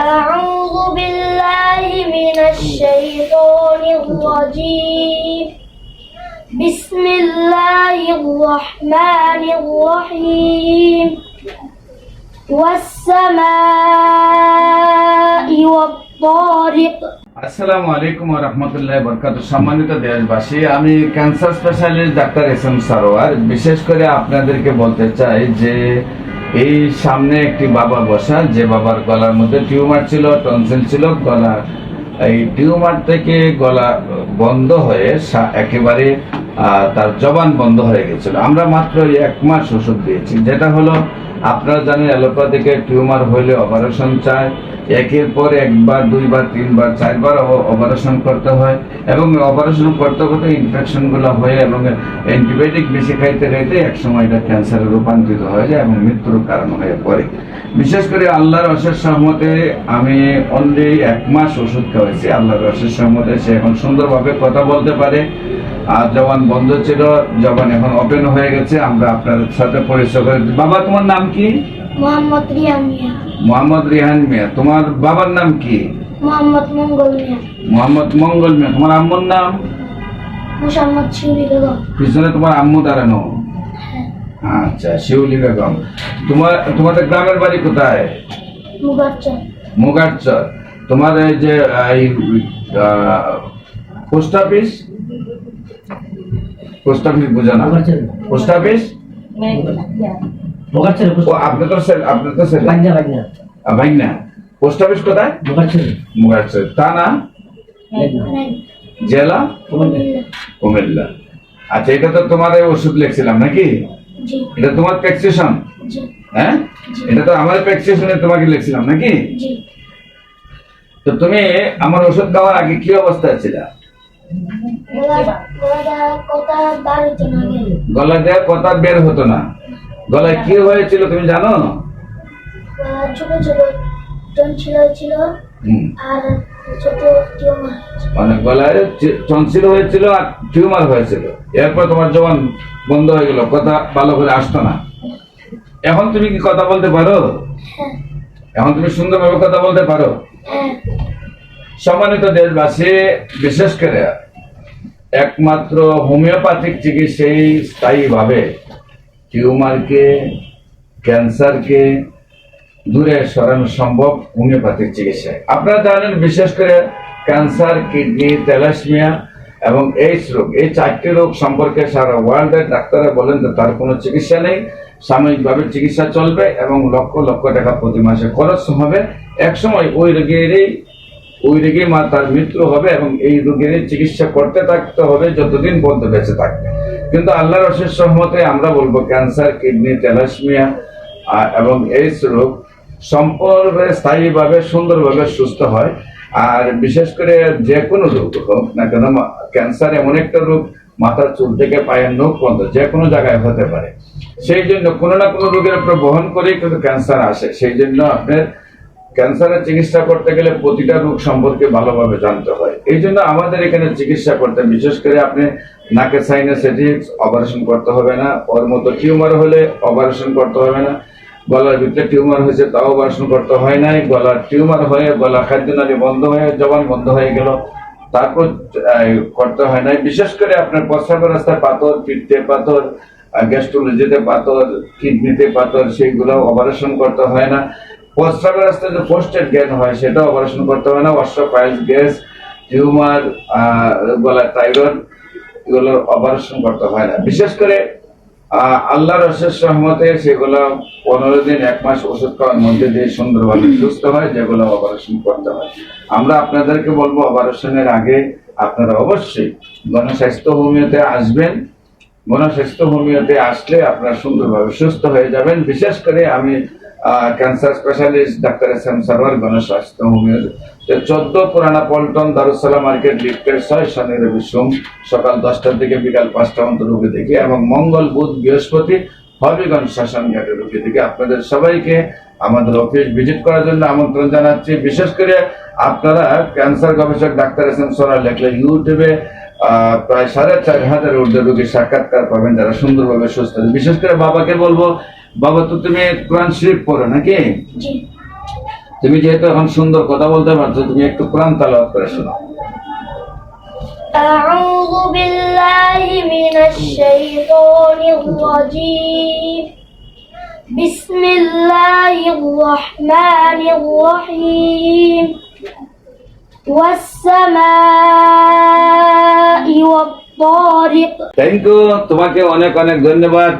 أعوذ بالله من الشيطان الرجيم بسم الله الرحمن الرحيم والسماء والطارق আসসালামু আলাইকুম রহমতুল্লাহ বরকাত সম্মানিত দেশবাসী আমি cancer specialist doctor S M Sarwar বিশেষ করে আপনাদেরকে বলতে চাই যে এই সামনে একটি বাবা বসা, যে বাবার গলার মধ্যে টিউমার ছিল, টনসিল ছিল, গলা, এই টিউমার থেকে গলা বন্ধ হয়ে একেবারে তার জবান বন্ধ হয়ে গেছিল। আমরা মাত্র এক মাস ওষুধ দিয়েছি। যেটা হলো আপনারা জানেন অ্যালোপ্যাথিকে টিউমার হইলে অপারেশন চায়। একের পর একবার, দুইবার, তিনবার, চারবার অপারেশন করতে হয় এবং অপারেশন করতে করতে ইনফেকশনগুলো হয়ে এবং অ্যান্টিবায়োটিক বেশি খাইতে খাইতে এক সময় এটা ক্যান্সারে রূপান্তরিত হয়ে যায় এবং মৃত্যুর কারণ হয়ে পড়ে। বিশেষ করে আল্লাহর অশেষ সহমতে আমি অনলি এক মাস ওষুধ খাওয়াইছি। আল্লাহর অশেষ সহমতে সে এখন সুন্দরভাবে কথা বলতে পারে। আর জবান বন্ধ ছিল জবান এখন ওপেন হয়ে গেছে আমরা আপনার সাথে পরিচয় করে বাবা তোমার নাম কি? মোহাম্মদ রিয়ান মিয়া। মোহাম্মদ রিহান মিয়া। তোমার বাবার নাম কি? মোহাম্মদ মঙ্গল মিয়া। মোহাম্মদ মঙ্গল মিয়া। তোমার আম্মুর নাম? মোসাম্মদ শিউরি বেগম। পিছনে তোমার আম্মু দাঁড়ানো? আচ্ছা শিউলি বেগম। তোমার তোমাদের গ্রামের বাড়ি কোথায়? মুগারচর। মুগারচর। তোমার এই যে এই পোস্ট অফিস? পোস্ট অফিস বোঝা না? Post office? আপনি তো আপনি তো পোস্ট অফিস কোথায়? মোগাচ্ছের মুগারচর থানা জেলা? কুমিল্লা। আচ্ছা এটা তো তোমার ওষুধ লিখছিলাম নাকি? এটা তোমার প্রেসক্রিপশন? হ্যাঁ? এটা তো আমার প্রেসক্রিপশনে তোমাকে লিখছিলাম নাকি? তো তুমি আমার ওষুধ খাওয়ার আগে কি অবস্থায় ছিল? গলা গলাটা কথা বের হতো না গলায় কি হয়েছিল তুমি জানো? ছোট ছোট টনছিল ছিল আর ছোট টিউমার মানে গলায় টনসিল হয়েছিল আর টিউমার হয়েছিল। এরপর তোমার জবান বন্ধ হয়ে গেল কথা ভালো করে আসতো না। এখন তুমি কি কথা বলতে পারো? হ্যাঁ। এখন তুমি সুন্দরভাবে কথা বলতে পারো? হ্যাঁ। সম্মানিত দেশবাসী বিশেষ করে একমাত্র হোমিওপ্যাথিক চিকিৎসাই স্থায়ীভাবে টিউমারকে, ক্যান্সারকে দূরে সরানো সম্ভব হোমিওপ্যাথিক চিকিৎসায়। আপনারা জানেন, বিশেষ করে ক্যান্সার, কিডনি তেলাসমিয়া এবং এইডস রোগ। এই চারটি রোগ সম্পর্কে সারা ওয়ার্ল্ডের ডাক্তাররা বলেন যে তার কোনো চিকিৎসা নেই, সাময়িকভাবে চিকিৎসা চলবে এবং লক্ষ লক্ষ টাকা প্রতি মাসে খরচ হবে। একসময় ওই রোগীরই ওই রোগী মা তার মৃত্যু হবে এবং এই রোগের চিকিৎসা করতে থাকতে হবে, যতদিন পর্যন্ত বেঁচে থাকবে। কিন্তু আল্লাহর অশেষ সম্মতে আমরা বলব, ক্যান্সার, কিডনি তেলাসমিয়া এবং এইডস রোগ সম্পূর্ণ স্থায়ীভাবে, সুন্দরভাবে সুস্থ হয়। আর বিশেষ করে যে কোনো রোগ হোক না কেন ক্যান্সার এমন একটা রোগ মাথার চুল থেকে পায়ের নখ পর্যন্ত যে কোনো জায়গায় হতে পারে। সেই জন্য কোনো না কোনো রোগের উপর বহন করেই কিন্তু ক্যান্সার আসে। সেই জন্য আপনার ক্যান্সারের চিকিৎসা করতে গেলে প্রতিটা রোগ সম্পর্কে ভালোভাবে জানতে হয়। এই জন্য আমাদের এখানে চিকিৎসা করতে বিশেষ করে আপনি নাকের সাইনাসাইটিস অপারেশন করতে হবে না। ওর মতো টিউমার হলে অপারেশন করতে হবে না। গলার ভিতরে টিউমার হয়েছে তাও অপারেশন করতে হয় নাই। গলার টিউমার হয়ে গলা খাদ্যনালী বন্ধ হয়ে, জবান বন্ধ হয়ে গেল। তারপর করতে হয় নাই। বিশেষ করে আপনার প্রস্রাবের রাস্তায় পাথর, পিঠতে পাথর গ্যাস্ট্রোলজিতে পাথর কিডনিতে পাথর, সেইগুলো অপারেশন করতে হয় না। প্রস্রাবের যে হয় সেটা অপারেশন করতে না। গ্যাস টিউমার গলার থাইরয়েড এগুলোর অপারেশন করতে হয় না। বিশেষ করে আল্লাহর অশেষ রহমতে সেগুলো পনেরো দিন, এক মাস ওষুধ খাওয়ার মধ্যে দিয়ে সুন্দরভাবে সুস্থ হয়, যেগুলো অপারেশন করতে হয়। আমরা আপনাদেরকে বলব অপারেশনের আগে আপনারা অবশ্যই গণস্বাস্থ্য হোমিওতে আসবেন। গণস্বাস্থ্য হোমিওতে আসলে আপনারা সুন্দরভাবে সুস্থ হয়ে যাবেন। বিশেষ করে আমি cancer specialist doctor S M Sarwar Gonoshasthaya homeo চোদ্দ পুরানা পল্টন দারুসালাম মার্কেট লিফটের ছয় শনি রবি সোম সকাল দশটার থেকে বিকাল পাঁচটা পর্যন্ত রোগী দেখি এবং মঙ্গল বুধ বৃহস্পতি হবিগঞ্জ শাসন ঘাটের রোগী থেকে আপনাদের সবাইকে আমাদের অফিস ভিজিট করার জন্য আমন্ত্রণ জানাচ্ছি বিশেষ করে আপনারা ক্যান্সার গবেষক ডাক্তার এস এম সরার লেখলে ইউটিউবে প্রায় সাড়ে চার হাজার ঊর্ধ্ব রোগীর সাক্ষাৎকার পাবেন যারা সুন্দরভাবে সুস্থ। বিশেষ করে বাবাকে বলব বাবা তো তুমি কোরআন শরীফ পড়ো নাকি জি তুমি যেহেতু এখন সুন্দর কথা বলতে পারছো তুমি একটু কোরআন তালাওয়াত করে শোনাও أعوذ بالله من الشيطان الرجيم بسم الله الرحمن الرحيم والسماء والطارق থ্যাংক ইউ তোমাকে অনেক অনেক ধন্যবাদ